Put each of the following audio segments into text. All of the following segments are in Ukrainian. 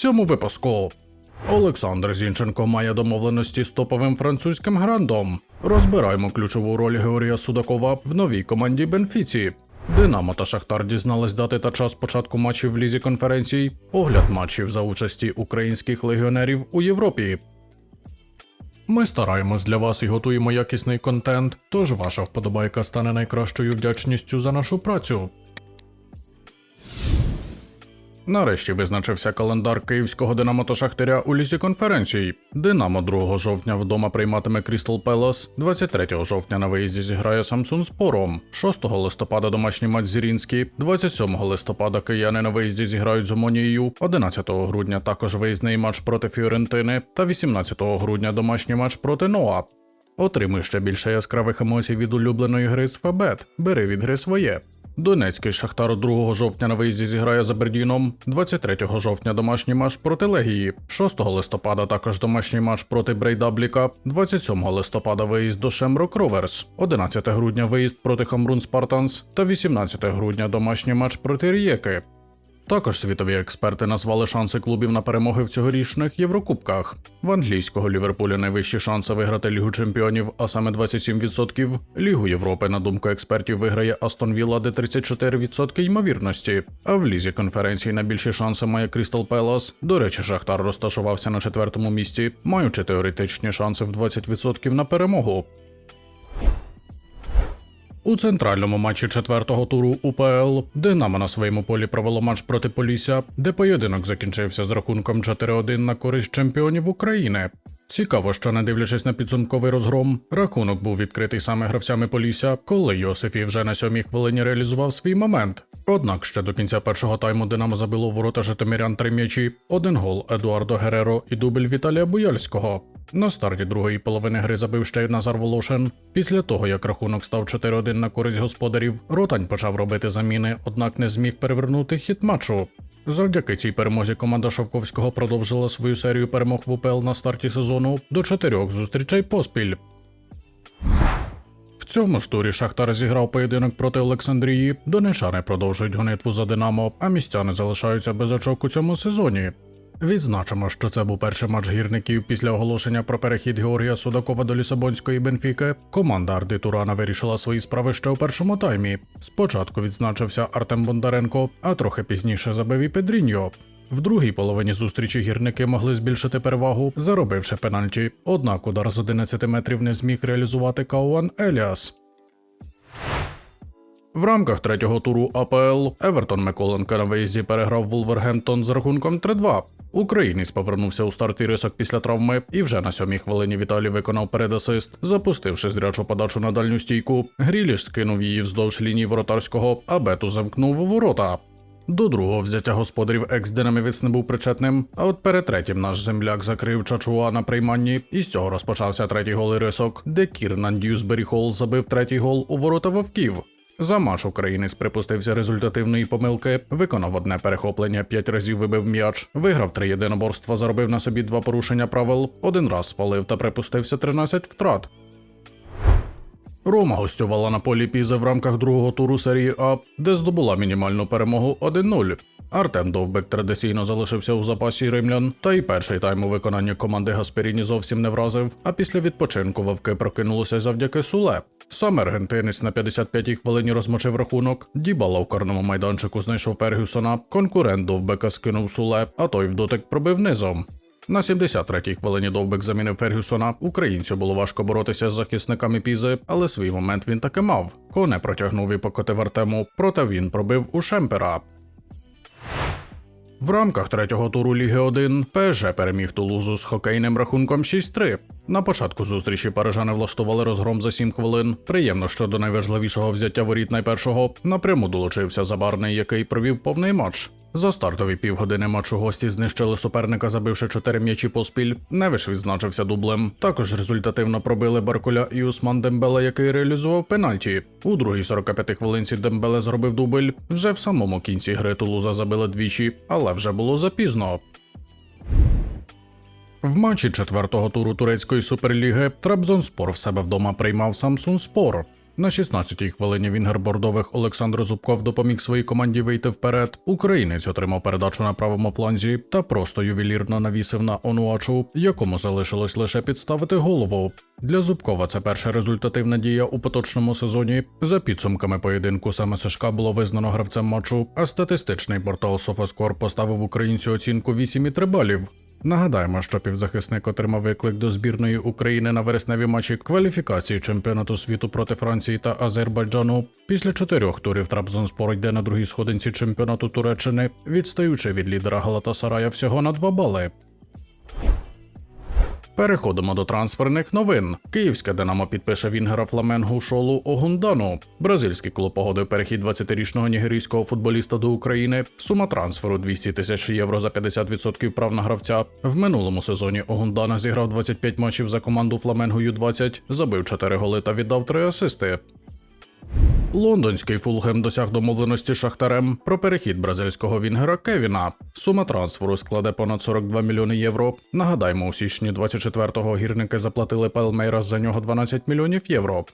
цьому випуску. Олександр Зінченко має домовленості з топовим французьким грандом. Розбираємо ключову роль Георгія Судакова в новій команді Бенфіці. Динамо та Шахтар дізнались дати та час початку матчів в лізі конференцій, огляд матчів за участі українських легіонерів у Європі. Ми стараємось для вас і готуємо якісний контент, тож ваша вподобайка стане найкращою вдячністю за нашу працю. Нарешті визначився календар київського Динамо та Шахтаря у лісі конференцій. Динамо 2 жовтня вдома прийматиме Крістал Пелас, 23 жовтня на виїзді зіграє Самсун з Пором, 6 листопада домашній матч Зірінський, 27 листопада кияни на виїзді зіграють з Омонією, 11 грудня також виїзний матч проти Фіорентини та 18 грудня домашній матч проти Ноа. Отримуй ще більше яскравих емоцій від улюбленої гри з Фабет. Бери від гри своє. Донецький Шахтар 2 жовтня на виїзді зіграє за Бердіном, 23 жовтня домашній матч проти Легії, 6 листопада також домашній матч проти Брейдабліка, 27 листопада виїзд до Шемрок Роверс, 11 грудня виїзд проти Хамрун Спартанс. Та 18 грудня домашній матч проти Рієки. Також світові експерти назвали шанси клубів на перемоги в цьогорічних Єврокубках. В англійського Ліверпуля найвищі шанси виграти Лігу чемпіонів, а саме 27%. Лігу Європи, на думку експертів, виграє Астон Вілла, де 34% ймовірності. А в лізі конференції найбільші шанси має Крістал Пелас. До речі, Шахтар розташувався на четвертому місці, маючи теоретичні шанси в 20% на перемогу. У центральному матчі четвертого туру УПЛ Динамо на своєму полі провело матч проти Полісся, де поєдинок закінчився з рахунком 4-1 на користь чемпіонів України. Цікаво, що не дивлячись на підсумковий розгром, рахунок був відкритий саме гравцями Полісся, коли Йосифів вже на сьомій хвилині реалізував свій момент. Однак ще до кінця першого тайму Динамо забило ворота Житомирян три м'ячі, один гол Едуардо Гереро і дубль Віталія Буяльського. На старті другої половини гри забив ще й Назар Волошин. Після того, як рахунок став 4-1 на користь господарів, Ротань почав робити заміни, однак не зміг перевернути хід матчу. Завдяки цій перемозі команда Шовковського продовжила свою серію перемог в УПЛ на старті сезону до чотирьох зустрічей поспіль. Цьому ж турі Шахтар зіграв поєдинок проти Олександрії. Донечани продовжують гонитву за Динамо, а містяни залишаються без очок у цьому сезоні. Відзначимо, що це був перший матч гірників після оголошення про перехід Георгія Судакова до Лісабонської Бенфіки. Команда Арди Турана вирішила свої справи ще у першому таймі. Спочатку відзначився Артем Бондаренко, а трохи пізніше забив і Педріньо. В другій половині зустрічі гірники могли збільшити перевагу, заробивши пенальті. Однак удар з 11 метрів не зміг реалізувати Кауан Еліас. В рамках третього туру АПЛ Евертон Миколенка на виїзді переграв Вулвергемптон з рахунком 3-2. Українець повернувся у старт рисок після травми, і вже на сьомій хвилині Віталій виконав передасист, запустивши зрячу подачу на дальню стійку. Гріліш скинув її вздовж лінії воротарського, а Бету замкнув ворота. До другого взяття господарів екс-динамівець не був причетним, а от перед третім наш земляк закрив Чачуа на прийманні, і з цього розпочався третій гол і рисок, де Кірнан Дюсбері Холл забив третій гол у ворота вовків. За матч українець припустився результативної помилки, виконав одне перехоплення, п'ять разів вибив м'яч, виграв три єдиноборства, заробив на собі два порушення правил, один раз спалив та припустився 13 втрат. Рома гостювала на полі Пізи в рамках другого туру серії А, де здобула мінімальну перемогу 1-0. Артем Довбек традиційно залишився у запасі римлян, та й перший тайм у виконанні команди Гасперіні зовсім не вразив. А після відпочинку вовки прокинулися завдяки Суле. Сам аргентинець на 55-й хвилині розмочив рахунок. Дібала у карному майданчику знайшов Фергюсона. Конкурент Довбека скинув Суле, а той в дотик пробив низом. На 73-й хвилині довбик замінив Фергюсона. Українцю було важко боротися з захисниками Пізи, але свій момент він таки мав. Коне протягнув і покотив Артему, проте він пробив у Шемпера. В рамках третього туру Ліги 1 ПЖ переміг Тулузу з хокейним рахунком 6-3. На початку зустрічі парижани влаштували розгром за 7 хвилин. Приємно, що до найважливішого взяття воріт найпершого напряму долучився Забарний, який провів повний матч. За стартові півгодини матчу гості знищили суперника, забивши 4 м'ячі поспіль. Невиш відзначився дублем. Також результативно пробили Баркуля і Усман Дембеле, який реалізував пенальті. У другій 45 хвилинці Дембеле зробив дубль. Вже в самому кінці гри Тулуза забили двічі, але вже було запізно. В матчі четвертого туру турецької суперліги Трабзонспор в себе вдома приймав Самсун Спор. На 16-й хвилині вінгер бордових Олександр Зубков допоміг своїй команді вийти вперед. Українець отримав передачу на правому фланзі та просто ювелірно навісив на Онуачу, якому залишилось лише підставити голову. Для Зубкова це перша результативна дія у поточному сезоні. За підсумками поєдинку саме Сашка було визнано гравцем матчу, а статистичний портал Софаскор поставив українцю оцінку 8,3 балів. Нагадаємо, що півзахисник отримав виклик до збірної України на вересневі матчі кваліфікації чемпіонату світу проти Франції та Азербайджану. Після чотирьох турів Трабзонспор йде на другій сходинці чемпіонату Туреччини, відстаючи від лідера Галатасарая всього на два бали. Переходимо до трансферних новин. Київська Динамо підпише Вінгера Фламенгу Шолу Огундану. Бразильський клуб погодив перехід 20-річного нігерійського футболіста до України. Сума трансферу 200 тисяч євро за 50% прав на гравця. В минулому сезоні Огундана зіграв 25 матчів за команду Фламенгу Ю-20, забив 4 голи та віддав 3 асисти. Лондонський Фулгем досяг домовленості Шахтарем про перехід бразильського вінгера Кевіна. Сума трансферу складе понад 42 мільйони євро. Нагадаємо, у січні 24-го гірники заплатили Пелмейрас за нього 12 мільйонів євро.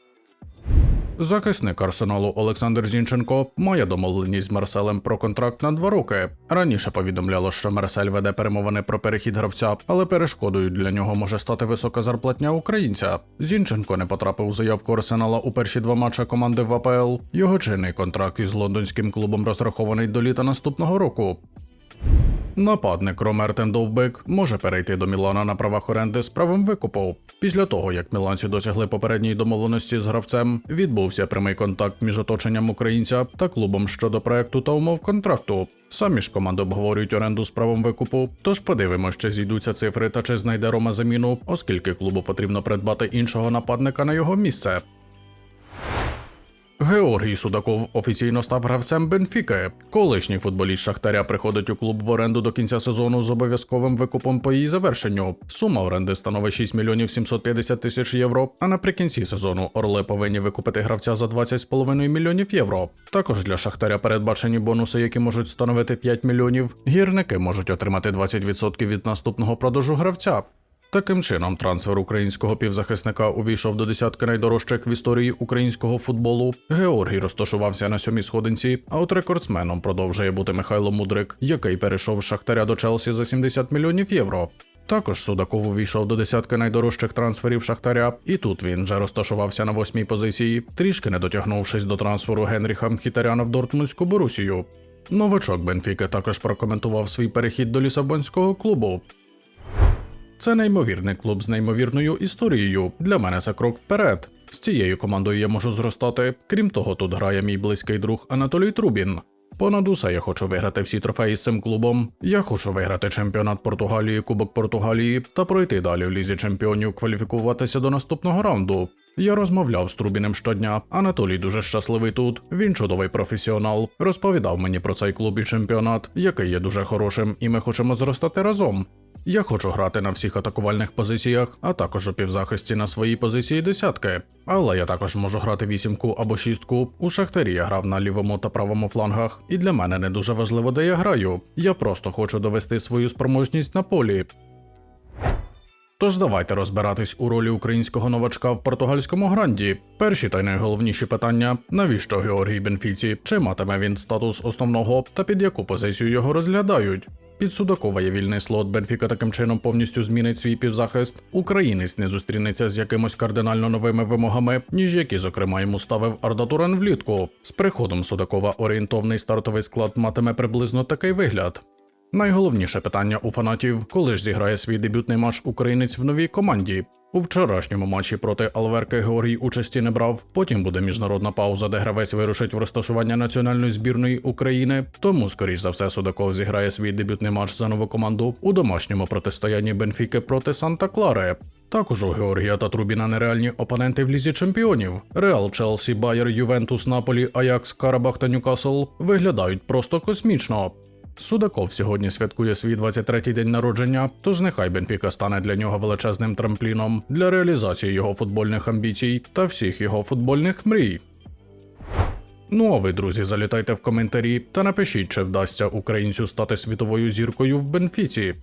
Захисник арсеналу Олександр Зінченко має домовленість з Марселем про контракт на два роки. Раніше повідомляло, що Марсель веде перемовини про перехід гравця, але перешкодою для нього може стати висока зарплатня українця. Зінченко не потрапив у заявку Арсенала у перші два матчі команди в АПЛ. Його чинний контракт із лондонським клубом розрахований до літа наступного року. Нападник Ромертен Довбек може перейти до Мілана на правах оренди з правом викупу. Після того, як міланці досягли попередньої домовленості з гравцем, відбувся прямий контакт між оточенням українця та клубом щодо проекту та умов контракту. Самі ж команди обговорюють оренду з правом викупу. Тож подивимося, чи зійдуться цифри та чи знайде Рома заміну, оскільки клубу потрібно придбати іншого нападника на його місце. Георгій Судаков офіційно став гравцем Бенфіки. Колишній футболіст Шахтаря приходить у клуб в оренду до кінця сезону з обов'язковим викупом по її завершенню. Сума оренди становить 6 мільйонів 750 тисяч євро. А наприкінці сезону Орли повинні викупити гравця за 20,5 мільйонів євро. Також для Шахтаря передбачені бонуси, які можуть становити 5 мільйонів. Гірники можуть отримати 20% від наступного продажу гравця. Таким чином, трансфер українського півзахисника увійшов до десятки найдорожчих в історії українського футболу. Георгій розташувався на сьомій сходинці, а от рекордсменом продовжує бути Михайло Мудрик, який перейшов з Шахтаря до Челсі за 70 мільйонів євро. Також Судаков увійшов до десятки найдорожчих трансферів Шахтаря, і тут він вже розташувався на восьмій позиції, трішки не дотягнувшись до трансферу Генріха Мхітаряна в Дортмундську Борусію. Новачок Бенфіки також прокоментував свій перехід до лісабонського клубу. Це неймовірний клуб з неймовірною історією. Для мене це крок вперед. З цією командою я можу зростати. Крім того, тут грає мій близький друг Анатолій Трубін. Понад усе я хочу виграти всі трофеї з цим клубом. Я хочу виграти чемпіонат Португалії, Кубок Португалії та пройти далі в лізі чемпіонів, кваліфікуватися до наступного раунду. Я розмовляв з Трубіним щодня. Анатолій дуже щасливий тут. Він чудовий професіонал. Розповідав мені про цей клуб і чемпіонат, який є дуже хорошим, і ми хочемо зростати разом. Я хочу грати на всіх атакувальних позиціях, а також у півзахисті на своїй позиції десятки. Але я також можу грати вісімку або шістку. У Шахтарі я грав на лівому та правому флангах, і для мене не дуже важливо, де я граю. Я просто хочу довести свою спроможність на полі. Тож давайте розбиратись у ролі українського новачка в португальському гранді. Перші та найголовніші питання: навіщо Георгій Бенфіці? Чи матиме він статус основного та під яку позицію його розглядають? Під Судакова є вільний слот. Бенфіка таким чином повністю змінить свій півзахист. Українець не зустрінеться з якимось кардинально новими вимогами, ніж які, зокрема, йому ставив Арда Туран влітку. З приходом Судакова орієнтовний стартовий склад матиме приблизно такий вигляд. Найголовніше питання у фанатів, коли ж зіграє свій дебютний матч українець в новій команді. У вчорашньому матчі проти Алверки Георгій участі не брав. Потім буде міжнародна пауза, де гравець вирушить в розташування національної збірної України. Тому, скоріш за все, Судаков зіграє свій дебютний матч за нову команду у домашньому протистоянні Бенфіки проти Санта Клари. Також у Георгія та Трубіна нереальні опоненти в лізі чемпіонів. Реал, Челсі, Байер, Ювентус, Наполі, Аякс, Карабах та Ньюкасл виглядають просто космічно. Судаков сьогодні святкує свій 23-й день народження, тож нехай Бенфіка стане для нього величезним трампліном для реалізації його футбольних амбіцій та всіх його футбольних мрій. Ну а ви, друзі, залітайте в коментарі та напишіть, чи вдасться українцю стати світовою зіркою в Бенфіці.